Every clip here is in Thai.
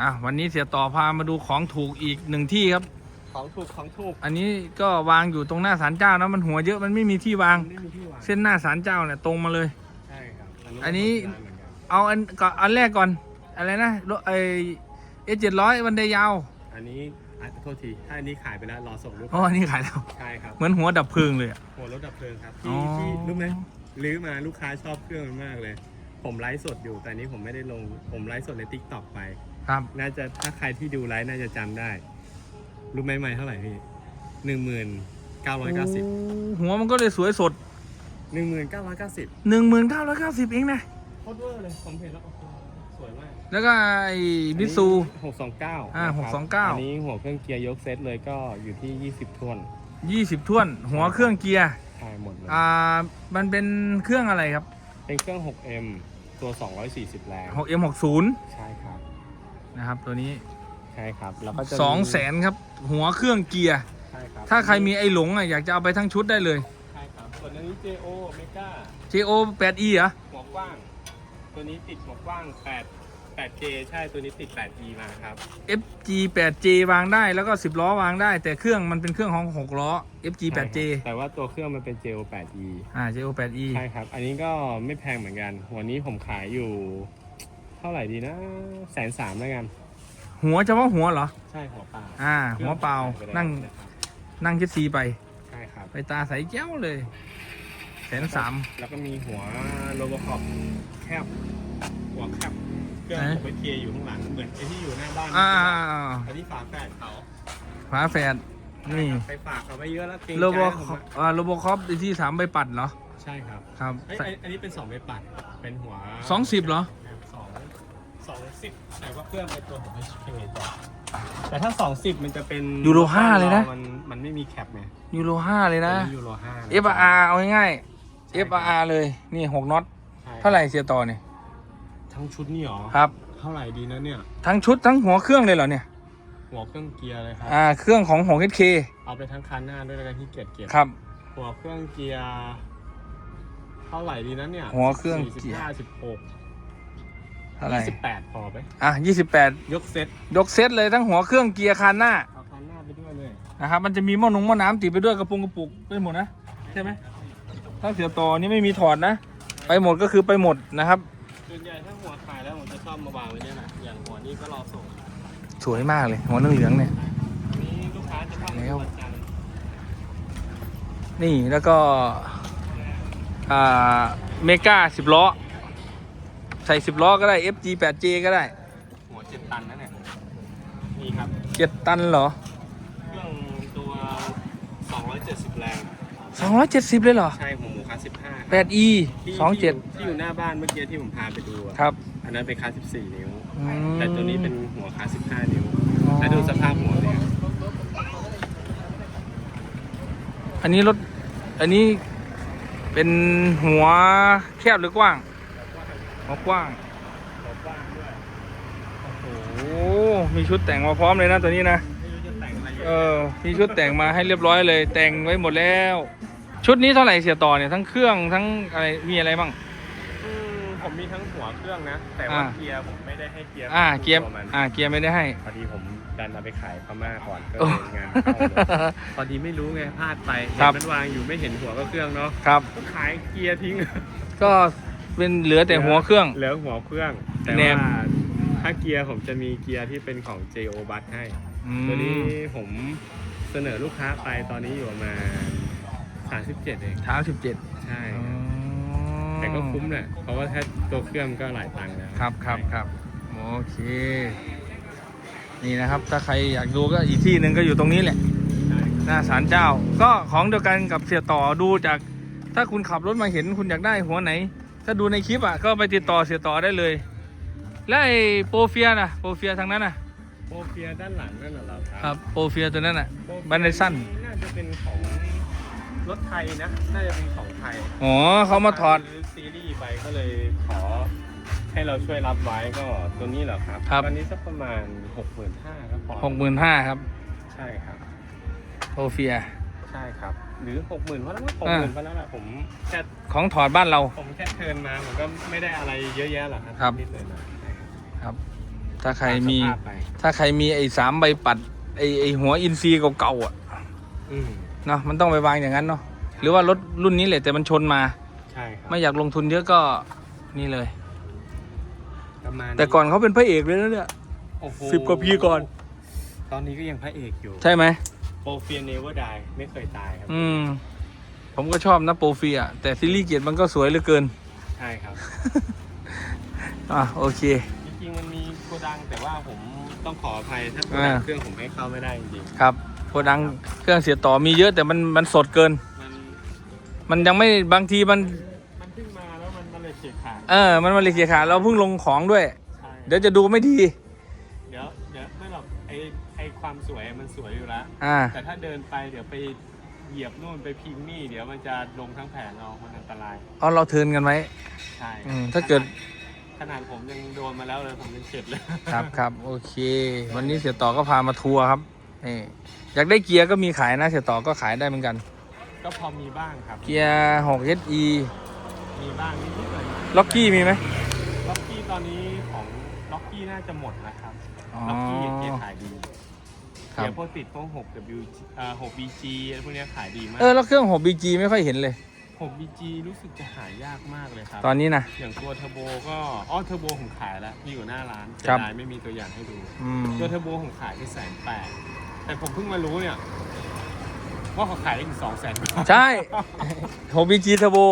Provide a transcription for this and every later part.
อะวันนี้เสียต่อพามาดูของถูกอีกหนึ่งที่ครับ ของถูกของถูกอันนี้ก็วางอยู่ตรงหน้าศาลเจ้านะมันหัวเยอะมันไม่มีที่วาง ไม่มีที่วางเส้นหน้าศาลเจ้าเนี่ยตรงมาเลย ใช่ครับอันนี้ ก็ทำได้เหมือนกันเอาอันก่อนอันแรกก่อนอะไรนะรถไอเอเจ็ดร้อยวันเดยาวอันนี้อะโทษทีถ้าอันนี้ขายไปแล้วรอส่งลูกอ๋ออันนี้ขายแล้ว ใช่ครับเหมือนหัวดับเพลิงเลยอะ หัวรถดับเพลิงครับอ๋อที่ที่รู้ไหมลื้อมาลูกค้าชอบเครื่องมันมากเลย ผมไลฟ์สดอยู่แต่อันนี้ผมไม่ได้ลงผมไลฟ์สดในทิกตอกไป ครับน่าจะถ้าใครที่ดูไลฟ์น่าจะจำได้ รู้ไหมไม่เท่าไหร่พี่หนึ่งหมื่นเก้าร้อยเก้าสิบหัวมันก็เลยสวยสด หนึ่งหมื่นเก้าร้อยเก้าสิบหนึ่งหมื่นเก้าร้อยเก้าสิบเองนะ โคตรเวอร์เลยผมเห็นแล้วโอ้โหสวยมากแล้วก็ไอ้บิซู หกสองเก้าอ่า629 อันนี้หัวเครื่องเกียร์ยกเซตเลยก็อยู่ที่ยี่สิบท่วนยี่สิบท่วน หัวเครื่องเกียร์ใช่หมดเลย อ่า มันเป็นเครื่องอะไรครับ เป็นเครื่อง 6M ตัว 240 แรง 6M60 ใช่ครับ นะครับ ตัวนี้ใช่ครับแล้วก็จะมีสองแสนครับ หัวเครื่องเกียร์ ใช่ครับถ้าใครมีไอ้หลงอะอยากจะเอาไปทั้งชุดได้เลย ใช่ครับส่วนอันนี้ JO Mega JO 8E เหรอ หัวกว้าง ตัวนี้ติดหัวกว้าง8 8J ใช่ตัวนี้ติด 8E มาครับ FG 8J วางได้แล้วก็ 10 ล้อวางได้ แต่เครื่องมันเป็นเครื่องของ 6 ล้อ FG ใช่ครับ 8J แต่ว่าตัวเครื่องมันเป็น JO 8E อ่า JO 8E ใช่ครับ อันนี้ก็ไม่แพงเหมือนกันหัวนี้ผมขายอยู่เท่าไหร่ดีนะแสนสามแล้วกัน หัวเฉพาะหัวเหรอ ใช่หัวเปล่าอ่า หัวเปล่าครื่องนั่งขายไปแล้วนะครับนั่งคิดซีไป ใช่ครับ ไปตาใสแก้วเลยแสนสามแล้วก็มีหัวโลโบคอปแคบ หัวแคบเครื่องไหนผมไปเทียร์อยู่ข้างหลัง เหมือนไอ้ที่อยู่หน้าบ้านอ่าอันนี้ฝาแฝดเขาฝาแฝดนี่ไปฝากเขาไปเยอะแล้วเกรงโลใจโบผมคอปอะอ่าโลโบคอปที่สามใบปัดเหรอ ใช่ครับ ครับเอ้ยใส่อันนี้เป็นสองใบปัด เป็นหัวสองสิบเหรอสอง สองสิบแต่ว่าเครื่องในตัวผมไม่เคยต่อแต่ถ้าสองสิบมันจะเป็นยูโรห้าเลยนะ มันมันไม่มีแคปไงยูโรห้าเลยนะยูโรห้า FR เอาง่ายๆ FR เลยนี่หกน็อตเท่าไหร่เสียต่อเนี่ยทั้งชุดนี่หรอครับ เท่าไหร่ดีนะเนี่ย ทั้งชุดทั้งหัวเครื่องเลยเหรอเนี่ยหัวเครื่องเกียร์เลยครับอ่าเครื่องของของ HK เอาไปทั้งคันหน้าด้วยแล้วกันที่เกียร์เกียร์ครับ หัวเครื่องเกียร์เท่าไหร่ดีนะเนี่ย หัวเครื่องเกียร์ห้าสิบหกเท่าไหร่สิบแปดพอไหมอะยี่สิบแปดยกเซตยกเซตเลยทั้งหัวเครื่องเกียร์คันหน้าเอาคันหน้าไปด้วยเลยนะครับมันจะมีหม้อนุงหม้อน้ำติดไปด้วยกระปุงกระปุกไปหมดนะใช่ไหมถ้าเสียต่อนี่ไม่มีถอดนะ ไปหมดก็คือไปหมดนะครับ ส่วนใหญ่ถ้าหัวขายแล้วผมจะชอบมาวางไว้เนี่ยแหละอย่างหัวนี้ก็รอส่งสวยมากเลยหัวเหลืองๆเนี่ย อันนี้ลูกค้าจะเข้ามาแล้ว วันจันทร์นี่แล้วก็อ่าเมกาสิบล้อ ใส่สิบล้อก็ได้ FG 8J ก็ได้ หัวเจ็ดตันนะเนี่ยนี่ครับ เจ็ดตันเหรอเครื่องตัว 270 แรง สองร้อยเจ็ดสิบเลยเหรอใช่หัวหมูคัส15แปด E สองเจ็ดที่อยู่หน้าบ้านเมื่อกี้ที่ผมพาไปดูอะครับ อันนั้นเป็นคัส14 นิ้ว อืม แต่ตัวนี้เป็นหัวคัส15 นิ้วอ๋อแล้วดูสภาพหัวเนี่ยอันนี้รถ อันนี้เป็นหัวแคบหรือกว้าง หัวกว้างโอ้โห มีชุดแต่งมาพร้อมเลยนะตัวนี้นะไม่รู้จะแต่งอะไรเยเออะอมีชุดแต่งมาให้เรียบร้อยเลย แต่งไว้หมดแล้ว ชุดนี้เท่าไหร่เสียต่อเนี่ย ทั้งเครื่องทั้งอะไร มีอะไรบ้างมผมมีทั้งหัวเครื่องนะ แต่ว่าอ่าเกียร์ผมไม่ได้ให้เกียร์อ่าเกียร์ตัวมันอ่าเกียร์ไม่ได้ให้พอดีผมดันเอาไปขายพม่าก่อนก็โอ้เลยงานเข้าเลยพอดีไม่รู้ไงพลาดไปคเห็รันบมันวางอยู่ไม่เห็นหัวก็เครื่องเนาะครับก็ขายเกียร์ทิ้ง ก็ เป็นเหลือแต่หัวเครื่อง เหลือหัวเครื่องแต่แนว่ามถ้าเกียร์ผมจะมีเกียร์ที่เป็นของ JO b u s ให้ อืมตัวนี้ผมเสนอลูกค้าไปตอนนี้อยู่ประมาณ37 เอง เท้าสิบเจ็ดใช่ครับแต่ก็คุ้มแหละ เพราะว่าแค่ตัวเครื่องก็หลายตังค์นะครับครับครับโอเค นี่นะครับ ถ้าใครอยากดูก็อีกที่หนึ่งก็อยู่ตรงนี้แหละ ใช่หน้าศาลเจ้า ก็ของเดียวกันกับเสียต่อดูจาก ถ้าคุณขับรถมาเห็นคุณอยากได้หัวไหน ถ้าดูในคลิปอะก็ไปติดต่อเสียต่อได้เลย และไอ้โปรเฟียนะโปรเฟียทางนั้นน่ะโปรเฟียด้านหลังนั่นน่ะเหรอคครัรับบโปรเฟียตัวนั้นน่ะโปรเฟียบันไดสั้นน่าจะเป็นของรถไทยนะ น่าจะเป็นของไทยอ๋อเขามาถอดซื้ซีรีส์ไปก็เลยขอให้เราช่วยรับไว้ก็ตัวนี้เหรอครับครับตอนนี้สักประมาณหกหมื่นห้าครับพอหกหมื่นห้าครับใช่ครับ โปรเฟีย ใช่ครับ หรือหกหมื่นเพราะนั้นหกหมื่นเพราะนั้นแหละผมแค่ของถอดบ้านเรา ผมแค่เทิร์นมาผมก็ไม่ได้อะไรเยอะแยะหรอกครับครับนิดหน่อยๆใช่ครับครับ ถ้าใครมี ตาสภาพไปถ้าใครมีไอ้สามใบปัดไอ้ไอ้หัวอินซีย์เก่าๆอะอืมเนาะมันต้องไปวางอย่างนั้นเนาะหรือว่ารถรุ่นนี้แหละแต่มันชนมา ใช่ครับไม่อยากลงทุนเยอะก็นี่เลย ประมาณแต่ก่อนเขาเป็นพระเอกเลยนะเนี่ย โอ้โหสิบกว่าปีก่อน ตอนนี้ก็ยังพระเอกอยู่ ใช่ไหม โปรเฟียเนเวอร์ไดไม่เคยตายครับ อืม ผมก็ชอบนะโปรเฟียแต่ซีรีส์เกียรติมันก็สวยเหลือเกิน ใช่ครับ อะโอเค จริงๆมันมีโกดังแต่ว่าผมต้องขออภัยถ้าโกดังอ่า เครื่องผมให้เข้าไม่ได้จริงครับโกดังเครื่องเสียต่อมีเยอะแต่มันมันสดเกิน ๆมันมันยังไม่บางทีมัน มันเพิ่งมาแล้วมันมันเลยเฉียดขาดเออมันมันเลยเสียขาดเราเพิ่งลงของด้วย ใช่เดี๋ยวจะดูไม่ดีเดี๋ ความสวยมันสวยอยู่แล้วอ่า แต่ถ้าเดินไปเดี๋ยวไปเหยียบนู่นไปพิงนี่เดี๋ยวมันจะลงทั้งแผงเอามันอันตรายเอาเราเทิร์นกันไว้ ใช่อืมถ้าเกิด ขนาดผมยังโดนมาแล้วเลยผมยังเจ็บเลยครับครับโอเค วันนี้เสียต่อก็พามาทัวร์ครับนี่อยากได้เกียร์ก็มีขายนะเสียต่อก็ขายได้เหมือนกัน ก็พอมีบ้างครับ เกียร์6 SE มีบ้างนิดๆหน่อยๆล็อกกี้มีไหมล็อกกี้ตอนนี้ของล็อกกี้น่าจะหมดแล้วครับ อ๋อล็อกกี้เกียร์ขายดี ครัเกีบยร์พวกติดพวก6 W เอ่อ6 BG อะไรพวกเนี้ยขายดีมาก เออแล้วเครื่อง 6 BG ไม่ค่อยเห็นเลย 6 BG รู้สึกจะหายากมากเลยครับ ตอนนี้นะ อย่างตัวเทอร์โบก็อ๋อเทอร์โบผมขายแล้วมีอยู่หน้าร้านครับเสียดายไม่มีตัวอย่างให้ดู อืมตัวเทอร์โบผมขายที่แสนแปดแต่ผมเพิ่งมารู้เนี่ย ว่าเขาขายได้ถึงสองแสนใช่ 6 BG Turbo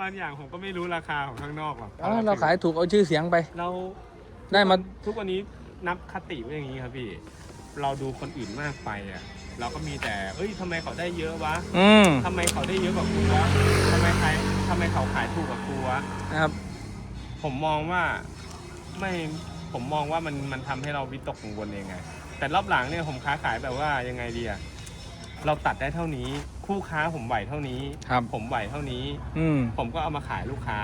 บางอย่างผมก็ไม่รู้ราคาของข้างนอกหรอกอ๋อเราขายถูกเอาชื่อเสียงไป เราได้มา ทุกวันนี้นับคติไว้อย่างนี้ครับพี่ เราดูคนอื่นมากไปอะ เราก็มีแต่ เอ้ยทำไมเขาได้เยอะวะอืมทำไมเขาได้เยอะกว่ากูวะทำไมใครทำไมเขาขายถูกกว่ากูวะนะครับ ผมมองว่าไม่ผมมองว่ามันมันทำให้เราวิตกกังวลเองไง แต่รอบหลังเนี่ยผมค้าขายแบบว่ายังไงดีอะเราตัดได้เท่านี้ คู่ค้าผมไหวเท่านี้ ครับ ผมไหวเท่านี้ อืม ผมก็เอามาขายลูกค้า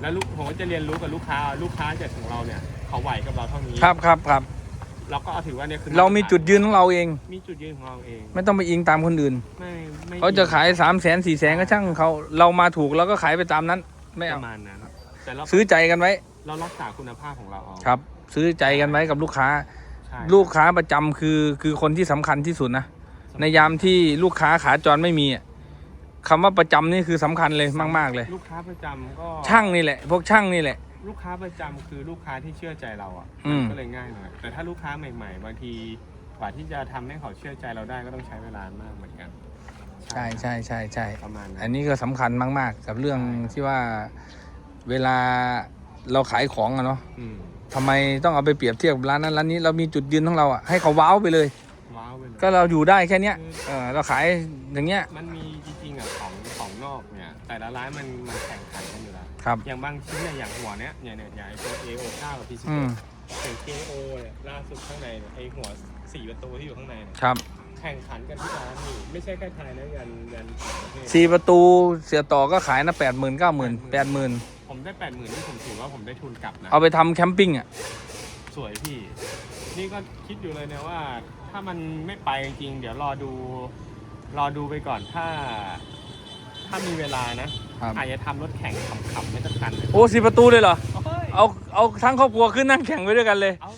แล้วลูกผมก็จะเรียนรู้กับลูกค้า ลูกค้าจากของเราเนี่ย เขาไหวกับเราเท่านี้ ครับครับครับ เราก็เอาถือว่าเนี่ยคือเรามีจุดยืนของเราเอง มีจุดยืนของเราเอง ไม่ต้องไปอิงตามคนอื่น ไม่ไม่เขาจะขาย3 0 0 0 0 0 4 0 0 0 0ก็ช่างเขาเรามาถูกเราก็ขายไปตามนั้น ไม่ปเอาระมาณนั้นแต่เราซื้อใจกันไว้เรารักษาคุณภาพของเราเอาครับ ซื้อใจกันไว้กับลูกค้า ใช่ลูกค้าประจำคือคือคนที่สำคัญที่สุดนะในยามที่ลูกค้าขาจรไม่มีอะคำว่าประจำนี่คือสำคัญเลยมาก ๆเลย ลูกค้าประจำก็ช่างนี่แหละ พวกช่างนี่แหละ ลูกค้าประจำคือลูกค้าที่เชื่อใจเราอะอืมมันก็เลยง่ายหน่อยแต่ถ้าลูกค้าใหม่ ๆ บางทีกว่าที่จะทำให้เขาเชื่อใจเราได้ก็ต้องใช้เวลามากเหมือนกันใช่ใช่ใช่ใช่ ประมาณนั้อันนนี้ก็สำคัญมาก ๆ กับเรื่องที่ว่าเวลาเราขายของอะเนาะอืมทำไมต้องเอาไปเปรียบเทียบกับร้านนั้นร้านนี้เรามีจุดยืนของเราอะให้เขาว้าวไปเลย ว้าวไปเลย ก็เราอยู่ได้แค่เนี้ยเออเราขายอย่างเงี้ย มันมีจริงๆอะของของนอกเนี่ย แต่ละร้านมันมันแข่งขันกันอยู่แล้ว ครับ อย่างบางชิ้นเนี่ยอย่างหัวเนี้ยอย่างเนี่ยอย่างไอตัว A69 กับ P16 อืมถึง KO เนี่ยล่าสุดข้างในเนี่ยไอหัวสี่ประตูที่อยู่ข้างในเนี่ยครับแข่งขันกันที่ร้านนี่ไม่ใช่แค่ไทยนะยันยันต่างประเทศสี่ประตูเสียต่อก็ขายนะแปดหมื่นเก้าหมื่นแปดหมื่นผมได้แปดหมื่นที่ผมถือว่าผมได้ทุนกลับนะเอาไปทำแคมปิ้งอะสวยพี่ นี่ก็คิดอยู่เลยเนี่ยว่า ถ้ามันไม่ไปจริงๆเดี๋ยวรอดู รอดูไปก่อนถ้า ถ้ามีเวลานะ ครับ อาจจะทำรถแข่งขำๆไม่สักคันเลยโอ้สี่ประตูเลยเหรอเฮ้ยเอาเอาทั้งครอบครัวขึ้นนั่งแข่งไว้ด้วยกันเลย เอา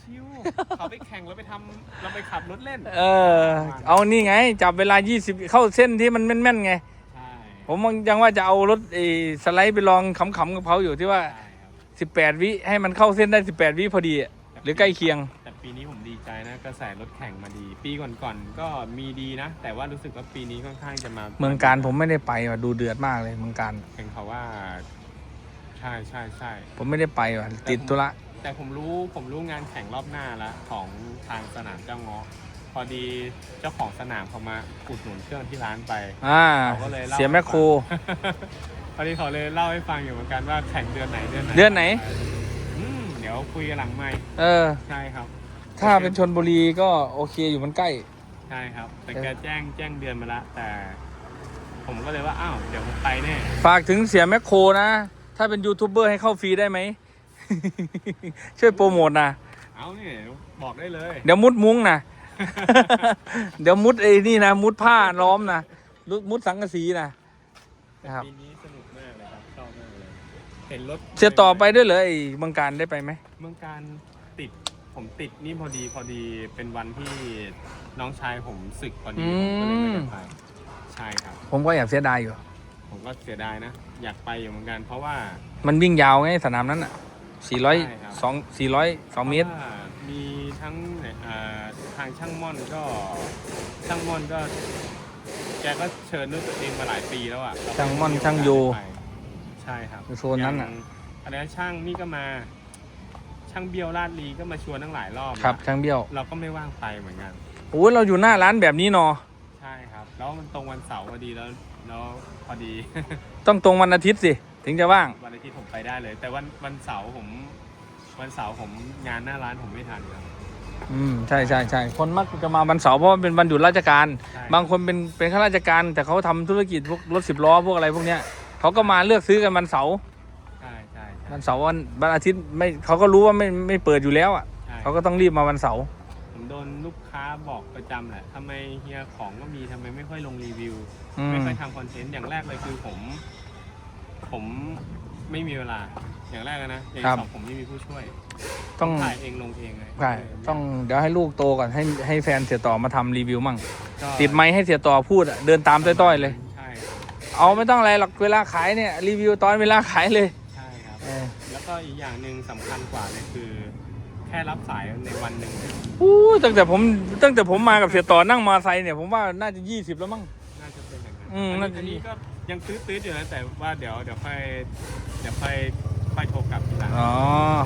ชิวๆเขาไปแข่งแล้วไปทำเราไปขับรถเล่นเออ เอานี่ไง จับเวลา 20 เข้าเส้นที่มันแม่นๆไง ใช่ผมยังว่าจะเอารถไอ้สไลด์ไปลองขำๆกับเขาอยู่ที่ว่า ใช่ครับ18 วิให้มันเข้าเส้นได้ 18 วิพอดีอะหรือใกล้เคียงแต่ ปีนี้ผมดีใจนะกระแสรถแข่งมาดี ปีก่อนๆก็มีดีนะ แต่ว่ารู้สึกว่าปีนี้ค่อนข้างจะมาเมืองการผมไม่ได้ไปว่ะดูเดือดมากเลยเมืองการเห็นเขาว่า ใช่ใช่ใช่ผมไม่ได้ไปว่ะติดธุระแต่ผมรู้ผมรู้งานแข่งรอบหน้าแล้วของทางสนามเจ้าเงาะพอดีเจ้าของสนามเขามาอุดหนุนเครื่องที่ร้านไป อ่าเขาก็เลยเล่า เสียแมคโคร พอดีเขาเลยเล่าให้ฟังอยู่เหมือนกันว่าแข่งเดือนไหนเดือนไหนเดือนไหน อืมเดี๋ยวคุยกันหลังไม่เออ ใช่ครับ ถ้าเป็นชนบุรีก็โอเคอยู่มันใกล้ ใช่ครับ แต่แกแจ้งแจ้งเดือนมาแล้วแต่ ผมก็เลยว่าอ้าวเดี๋ยวผมไปแน่ฝากถึงเสียแมคโครนะ ถ้าเป็นยูทูบเบอร์ให้เข้าฟรีได้ไหม ช่วยโปรโมทนะ เอาเนี่ยบอกได้เลย เดี๋ยวมุดมุ้งนะ เดี๋ยวมุดไอ้นี่นะ มุดผ้าล้อมนะมุดมุดสังกะสีนะนะครับปีนี้สนุกมากเลยครับชอบมากเลยเห็นรถเสียต่อไปด้วยเหรอไอ้เมืองการได้ไปไหมเมืองการติด ผมติดนี่พอดีพอดีเป็นวันที่น้องชายผมศึกพอดีอืผมก็เลยไม่มได้ไปใช่ครับ ผมก็แอบเสียดายอยู่ ผมก็เสียดายนะ อยากไปอยู่เหมือนกัน เพราะว่า มันวิ่งยาวไงสนามนั้นอะใช่ครับ 400 2 400 2เมตร พาะว่ามีทั้งเนี่ยอ่าทางช่างม่อนก็ช่างม่อนก็ แกก็เชิญด้วยตัวเองมาหลายปีแล้วอะเราก็ช่างม่อนไโกสช่างโยไปใช่ครับโซนนั้นน่ะ ย่างอะไรนะช่างนี่ก็มา ช่างเบี้ยวลาดลีก็มาชวนทั้งหลายรอบครับนะช่างเบี้ยวเราก็ไม่ว่างไปเหมือนกันโอ้ยเราอยู่หน้าร้านแบบนี้เนาะใช่ครับ แล้วมันตรงวันเสาร์พอดีแล้วแล้วพอดี ต้องตรงวันอาทิตย์สิ ถึงจะว่าง วันอาทิตย์ผมไปได้เลย แต่วันวันเสาร์ผมวันเสาร์ผมงานหน้าร้านผมไม่ทันครับ อืมใช่ใช่ใช่คนมักจะมาวันเสาร์เพราะว่าเป็นวันหยุดราชการ ใช่ บางคนเป็นเป็นข้าราชการ แต่เขาทำธุรกิจพวกรถสิบล้อพวกอะไรพวกเนี้ยเขาก็มาเลือกซื้อกันวันเสาร์ใช่ใช่ใช่ วันเสาร์วันวันอาทิตย์ไม่เขาก็รู้ว่าไม่ไม่เปิดอยู่แล้วอะใช่เขาก็ต้องรีบมาวันเสาร์ผมโดนลูกค้าบอกประจำแหละทำไมเฮียของก็มีทำไมไม่ค่อยลงรีวิว อืม ไม่ค่อยทำคอนเทนต์อย่างแรกเลยคือผม ผมไม่มีเวลาอย่างแรกเลยนะอย่างที่สองผมไม่มีผู้ช่วยต้องถ่ายเองลงเองเลยใช่ต้องเดี๋ยวให้ลูกโตก่อนให้ให้แฟนเสียต่อมาทำรีวิวมั่ง ก็ติดไมค์ให้เสียต่อพูดอะเดินตามต้อยๆเลย ใช่ครับเอาไม่ต้องอะไรหรอกเวลาขายเนี่ยรีวิวตอนเวลาขายเลยใช่ครับเออ แล้วก็อีกอย่างหนึ่งสำคัญกว่าเลยคือ แค่รับสายในวันหนึ่งเนี่ยอู้ตั้งแต่ผมตั้งแต่ผมมากับเสียต่อนั่งมอเตอร์ไซค์เนี่ยผมว่าน่าจะยี่สิบแล้วมั้ง น่าจะเป็นอย่างนั้นอืมอันน่านี้จะ อันนี้ก็ยังตื้อๆอยู่นะแต่ว่าเดี๋ยวเดี๋ยวค่อยเดี๋ยวค่อยค่อยโทรกลับทีหลังอ๋อ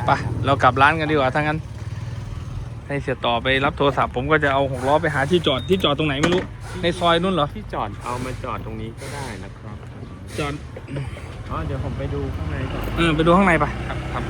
ไปเรากลับร้านกันดีกว่าถ้างั้น ให้เสียต่อไปรับโทรศัพท์ผมก็จะเอาหกล้อไปหาที่จอดที่จอดตรงไหนไม่รู้ ในซอยนู่นเหรอ ที่จอดเอามาจอดตรงนี้ก็ได้นะครับ จอด อ๋อเดี๋ยวผมไปดูข้างในก่อน เออไปดูข้างในไปครับครับ